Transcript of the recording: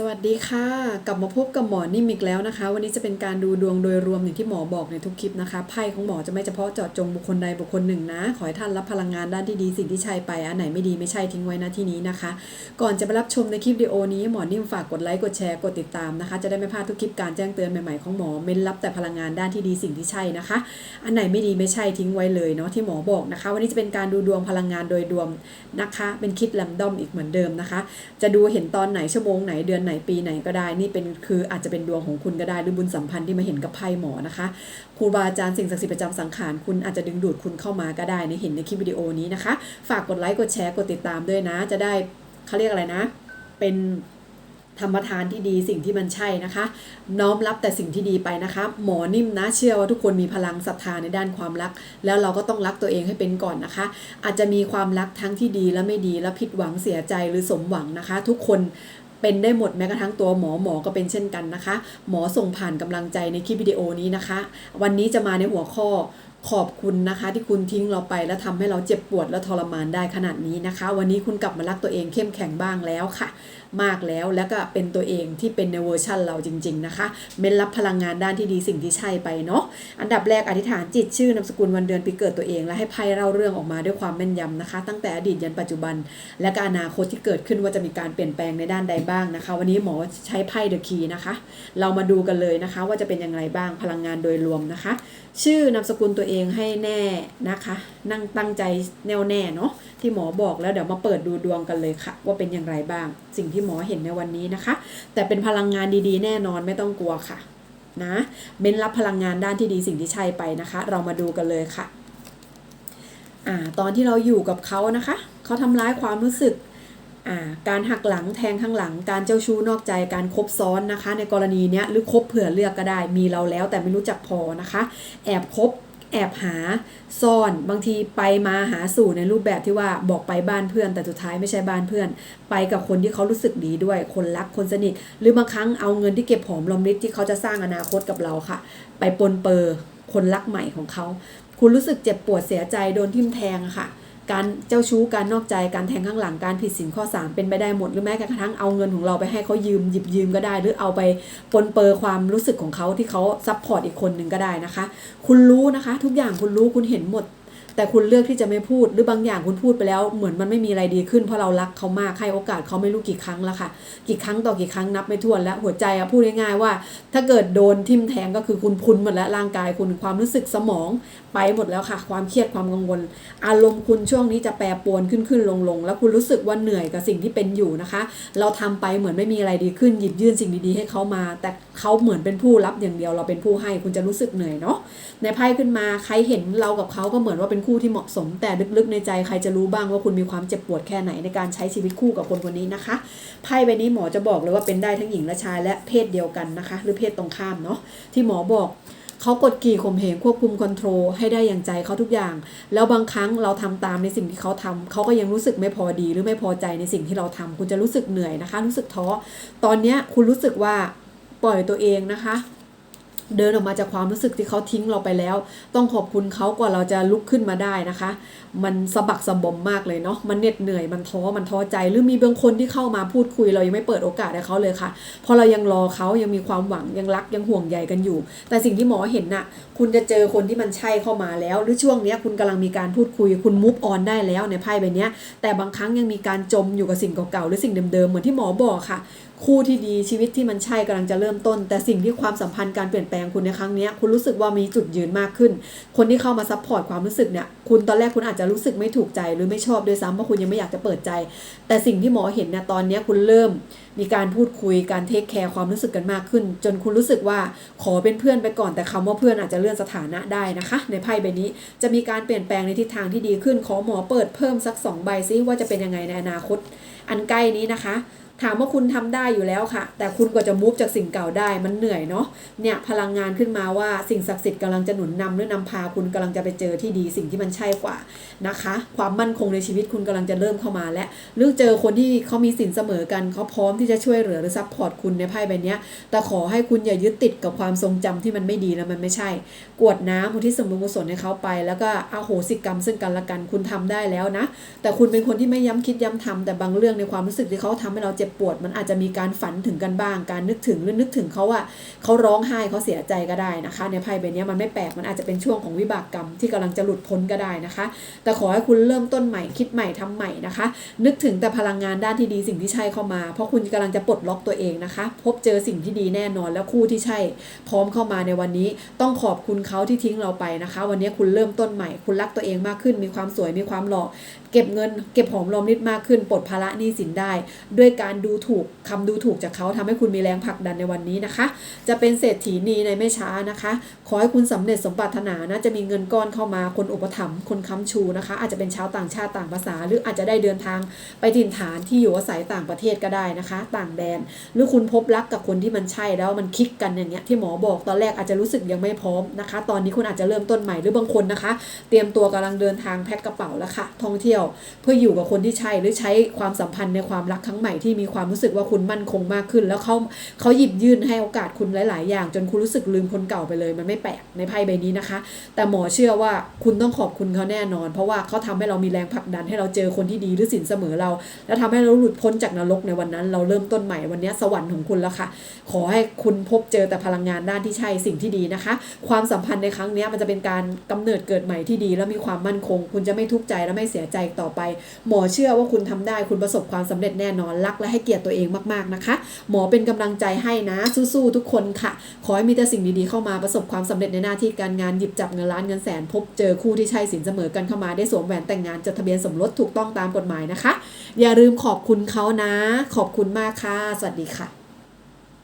สวัสดีค่ะ กลับมาพบกับหมอนิ่มอีกแล้วนะคะ วันนี้จะเป็นการดูดวงโดยรวมอย่างที่หมอบอกในทุกคลิปนะคะไพ่ของหมอจะไม่เฉพาะเจาะจงบุคคลใดบุคคลหนึ่งนะ ขอให้ท่านรับพลังงานด้านที่ดีสิ่งที่ใช่ไปอันไหนไม่ดีไม่ใช่ทิ้งไว้นะที่นี้นะคะ ก่อนจะไปรับชมในคลิปวิดีโอนี้หมอนิ่มฝากกดไลค์กดแชร์กดติดตามนะคะ จะได้ไม่พลาดทุกคลิปการแจ้งเตือนใหม่ๆของหมอเม้นรับแต่พลังงานด้านที่ดีสิ่งที่ใช่นะคะ อันไหนไม่ดีไม่ใช่ทิ้งไว้เลยเนาะที่หมอบอกนะคะ วันนี้จะเป็นการดูดวงพลังงานโดยรวมนะคะ เป็นคิดแรมดอมอีกเหมือนเดิมนะคะ จะดูเห็นตอนไหนชั่วโมงไหนเดือนไหนปีไหนก็ได้ นี่เป็นคืออาจจะเป็นดวงของคุณก็ได้หรือบุญสัมพันธ์ที่มาเห็นกับไพ่หมอนะคะครูบาอาจารย์สิ่งศักดิ์สิทธิ์ประจำสังขารคุณอาจจะดึงดูดคุณเข้ามาก็ได้ในเห็นในคลิปวิดีโอนี้นะคะ ฝากกดไลค์กดแชร์กดติดตามด้วยนะ จะได้เขาเรียกอะไรนะ เป็นธรรมทานที่ดีสิ่งที่มันใช่นะคะ น้อมรับแต่สิ่งที่ดีไปนะคะ หมอนิ่มนะเชื่อว่าทุกคนมีพลังศรัทธาในด้านความรัก แล้วเราก็ต้องรักตัวเองให้เป็นก่อนนะคะ อาจจะมีความรักทั้งที่ดีและไม่ดีและผิดหวังเสียใจหรือสมหวังนะคะ ทุกคน เป็นได้หมดแม้กระทั่งตัวหมอหมอก็เป็นเช่นกันนะคะ หมอส่งผ่านกำลังใจในคลิปวิดีโอนี้นะคะ วันนี้จะมาในหัวข้อขอบคุณนะคะ ที่คุณทิ้งเราไปแล้วทำให้เราเจ็บปวดและทรมานได้ขนาดนี้นะคะ วันนี้คุณกลับมารักตัวเองเข้มแข็งบ้างแล้วค่ะ มากแล้ว แล้วก็เป็นตัวเองที่เป็นในเวอร์ชั่นเราจริง ๆนะคะ เม้นรับพลังงานด้านที่ดีสิ่งที่ใช่ไปเนาะอันดับแรกอธิษฐานจิตชื่อนามสกุลวันเดือนปีเกิดตัวเอง และให้ไพ่เล่าเรื่องออกมาด้วยความแม่นยำนะคะ ตั้งแต่อดีตยันปัจจุบัน และก็อนาคตที่เกิดขึ้นว่าจะมีการเปลี่ยนแปลงในด้านใดบ้างนะคะ วันนี้หมอใช้ไพ่เดอะคีนะคะ เรามาดูกันเลยนะคะ ว่าจะเป็นอย่างไรบ้างพลังงานโดยรวมนะคะ ชื่อนามสกุลตัวเองให้แน่นะคะ นั่งตั้งใจแน่วแน่เนาะที่หมอบอกแล้วเดี๋ยวมาเปิดดูดวงกันเลยค่ะ ว่าเป็นอย่างไรบ้าง สิ่งที่หมอเห็นในวันนี้นะคะ แต่เป็นพลังงานดีๆ แน่นอนไม่ต้องกลัวค่ะนะเบ้นรับพลังงานด้านที่ดีสิ่งที่ใช่ไปนะคะ เรามาดูกันเลยค่ะอ่าตอนที่เราอยู่กับเขานะคะเขาทำร้ายความรู้สึกอ่าการหักหลังแทงข้างหลัง การเจ้าชู้นอกใจการคบซ้อนนะคะ ในกรณีเนี้ยหรือคบเผื่อเลือกก็ได้ มีเราแล้วแต่ไม่รู้จักพอนะคะ แอบคบ แอบหาซ่อนบางทีไปมาหาสู่ในรูปแบบที่ว่าบอกไปบ้านเพื่อน แต่สุดท้ายไม่ใช่บ้านเพื่อน ไปกับคนที่เขารู้สึกดีด้วย คนรักคนสนิท หรือบางครั้งเอาเงินที่เก็บหอมรอมริบที่เขาจะสร้างอนาคตกับเราค่ะ ไปปนเปอร์คนรักใหม่ของเขา คุณรู้สึกเจ็บปวดเสียใจโดนทิ่มแทงค่ะ การเจ้าชู้การนอกใจการแทงข้างหลังการผิดศีลข้อ 3 เป็นไปได้หมดหรือแม้กระทั่งเอาเงินของเราไปให้เขายืมหยิบยืมก็ได้ หรือเอาไปปนเปอร์ความรู้สึกของเขาที่เขาซัพพอร์ตอีกคนหนึ่งก็ได้นะคะ คุณรู้นะคะ ทุกอย่างคุณรู้คุณเห็นหมด แต่คุณเลือกที่จะไม่พูดหรือบางอย่างคุณพูดไปแล้ว เหมือนมันไม่มีอะไรดีขึ้นเพราะเรารักเขามากให้โอกาสเขาไม่รู้กี่ครั้งแล้วค่ะ กี่ครั้งต่อกี่ครั้งนับไม่ถ้วนแล้วหัวใจอะพูดง่ายๆว่า ถ้าเกิดโดนทิ่มแทงก็คือคุณพุนหมดแล้วร่างกายคุณความรู้สึกสมองไปหมดแล้วค่ะ ความเครียดความกังวล อารมณ์คุณช่วงนี้จะแปรปรวนขึ้นขึ้นลงลงแล้วคุณรู้สึกว่าเหนื่อยกับสิ่งที่เป็นอยู่นะคะ เราทำไปเหมือนไม่มีอะไรดีขึ้นหยิบยื่นสิ่งดีๆให้เขามา แต่เขาเหมือนเป็นผู้รับอย่างเดียวเราเป็นผู้ให้คุณจะรู้สึกเหนื่อยเนาะในไพ่ขึ้นมาใครเห็นเรากับเขาก็เหมือนว่าเป็นคู่ที่เหมาะสม แต่ลึกๆในใจใครจะรู้บ้างว่าคุณมีความเจ็บปวดแค่ไหนในการใช้ชีวิตคู่กับคนคนนี้นะคะไพ่ใบนี้หมอจะบอกเลยว่าเป็นได้ทั้งหญิงและชายและเพศเดียวกันนะคะ หรือเพศตรงข้ามเนาะที่หมอบอกเขากดขี่ข่มเหงควบคุมคอนโทรลให้ได้อย่างใจเขาทุกอย่าง แล้วบางครั้งเราทำตามในสิ่งที่เขาทำเขาก็ยังรู้สึกไม่พอดีหรือไม่พอใจในสิ่งที่เราทำคุณจะรู้สึกเหนื่อยนะคะ รู้สึกท้อตอนเนี้ยคุณรู้สึกว่าปล่อยตัวเองนะคะ เดินออกมาจากความรู้สึกที่เขาทิ้งเราไปแล้ว ต้องขอบคุณเขากว่าเราจะลุกขึ้นมาได้นะคะ มันสะบักสะบอมมากเลยเนาะมันเหน็ดเหนื่อยมันท้อมันท้อใจ หรือมีบางคนที่เข้ามาพูดคุย เรายังไม่เปิดโอกาสให้เขาเลยค่ะเพราะเรายังรอเขายังมีความหวังยังรักยังห่วงใยกันอยู่ แต่สิ่งที่หมอเห็นน่ะ คุณจะเจอคนที่มันใช่เข้ามาแล้ว หรือช่วงเนี้ยคุณกำลังมีการพูดคุย คุณมุฟออนได้แล้วในไพ่ใบนี้แต่บางครั้งยังมีการจมอยู่กับสิ่งเก่าๆหรือสิ่งเดิมๆเหมือนที่หมอบอกค่ะ คู่ที่ดีชีวิตที่มันใช่กำลังจะเริ่มต้น แต่สิ่งที่ความสัมพันธ์การเปลี่ยนแปลงคุณในครั้งนี้คุณรู้สึกว่ามีจุดยืนมากขึ้น คนที่เข้ามาซัพพอร์ตความรู้สึกเนี่ยคุณตอนแรกคุณอาจจะรู้สึกไม่ถูกใจหรือไม่ชอบด้วยซ้ำเพราะคุณยังไม่อยากจะเปิดใจ แต่สิ่งที่หมอเห็นเนี่ยตอนนี้คุณเริ่มมีการพูดคุยการเทคแคร์ความรู้สึกกันมากขึ้น จนคุณรู้สึกว่าขอเป็นเพื่อนไปก่อน แต่คำว่าเพื่อนอาจจะเลื่อนสถานะได้นะคะ ในไพ่ใบนี้จะมีการเปลี่ยนแปลงในทิศทางที่ดีขึ้น ขอหมอเปิดเพิ่มสักสองใบซิว่าจะเป็นยังไงในอนาคต อันใกล้นี้นะคะ ถามว่าคุณทำได้อยู่แล้วค่ะ แต่คุณก็จะมูฟจากสิ่งเก่าได้มันเหนื่อยเนาะเนี่ยพลังงานขึ้นมาว่าสิ่งศักดิ์สิทธิ์กำลังจะหนุนนำหรือนำพาคุณกำลังจะไปเจอที่ดีสิ่งที่มันใช่กว่านะคะ ความมั่นคงในชีวิตคุณกำลังจะเริ่มเข้ามาและหรือเจอคนที่เขามีสินเสมอกันเขาพร้อมที่จะช่วยเหลือหรือซัพพอร์ตคุณในไพ่ใบนี้แต่ขอให้คุณอย่ายึดติดกับความทรงจำที่มันไม่ดีแล้วมันไม่ใช่ กวดน้ำอุทิศส่วนบุญกุศลให้เขาไป แล้วก็อาโหสิกรรมซึ่งกันและกันคุณทำได้แล้วนะ แต่คุณเป็นคนที่ไม่ย้ำคิดย้ำทำแต่บางเรื่องในความรู้สึกที่เขาทำให้เราเจ็บบปวด มันอาจจะมีการฝันถึงกันบ้าง การนึกถึงหรือนึกถึงเขาอะเขาร้องไห้เขาเสียใจก็ได้นะคะ ในไพ่ใบนี้มันไม่แปลกมันอาจจะเป็นช่วงของวิบากกรรมที่กำลังจะหลุดพ้นก็ได้นะคะ แต่ขอให้คุณเริ่มต้นใหม่คิดใหม่ทำใหม่นะคะ นึกถึงแต่พลังงานด้านที่ดีสิ่งที่ใช่เข้ามา เพราะคุณกำลังจะปลดล็อกตัวเองนะคะ พบเจอสิ่งที่ดีแน่นอนแล้วคู่ที่ใช่ พร้อมเข้ามาในวันนี้ ต้องขอบคุณเขาที่ทิ้งเราไปนะคะ วันนี้คุณเริ่มต้นใหม่ คุณรักตัวเองมากขึ้น มีความสวยมีความหล่อเก็บเงิน เก็บหอมรอมริบมากขึ้นปลดภาระหนี้สินได้ ด้วยการดูถูกคำดูถูกจากเขาทำให้คุณมีแรงผลักดันในวันนี้นะคะ จะเป็นเศรษฐีนีในไม่ช้านะคะ ขอให้คุณสำเร็จสมปรารถนานะจะมีเงินก้อนเข้ามาคนอุปถัมภ์คนค้ำชูนะคะ อาจจะเป็นชาวต่างชาติต่างภาษา หรืออาจจะได้เดินทางไปถิ่นฐานที่อยู่อาศัยต่างประเทศก็ได้นะคะ ต่างแดน หรือคุณพบรักกับคนที่มันใช่แล้วมันคลิกกันอย่างเงี้ยที่หมอบอกตอนแรกอาจจะรู้สึกยังไม่พร้อมนะคะ ตอนนี้คุณอาจจะเริ่มต้นใหม่หรือบางคนนะคะ เตรียมตัวกำลังเดินทางแพ็คกระเป๋าแล้วค่ะท่องเที่ยว เพื่ออยู่กับคนที่ใช่หรือใช้ความสัมพันธ์ในความรักครั้งใหม่ที่มีความรู้สึกว่าคุณมั่นคงมากขึ้น แล้วเขาเขาหยิบยื่นให้โอกาสคุณหลาย ๆ อย่าง จนคุณรู้สึกลืมคนเก่าไปเลย มันไม่แปลกในไพ่ใบนี้นะคะ แต่หมอเชื่อว่าคุณต้องขอบคุณเขาแน่นอน เพราะว่าเขาทำให้เรามีแรงผลักดันให้เราเจอคนที่ดีหรือสินเสมอเรา แล้วทำให้เราหลุดพ้นจากนรกในวันนั้น เราเริ่มต้นใหม่วันนี้สวรรค์ของคุณแล้วค่ะ ขอให้คุณพบเจอแต่พลังงานด้านที่ใช่สิ่งที่ดีนะคะ ความสัมพันธ์ในครั้งนี้มันจะเป็นการกำเนิดเกิดใหม่ที่ดี แล้วมีความมั่นคง คุณจะไม่ทุกข์ใจและไม่เสียใจต่อไป หมอเชื่อว่าคุณทำได้คุณประสบความสำเร็จแน่นอนรักและให้เกียรติตัวเองมากๆนะคะ หมอเป็นกำลังใจให้นะสู้ๆทุกคนค่ะ ขอให้มีแต่สิ่งดีๆเข้ามาประสบความสำเร็จในหน้าที่การงานหยิบจับเงินล้านเงินแสนพบเจอคู่ที่ใช่สินเสมอกันเข้ามาได้สวมแหวนแต่งงานจดทะเบียนสมรสถูกต้องตามกฎหมายนะคะ อย่าลืมขอบคุณเขานะ ขอบคุณมากค่ะ สวัสดีค่ะ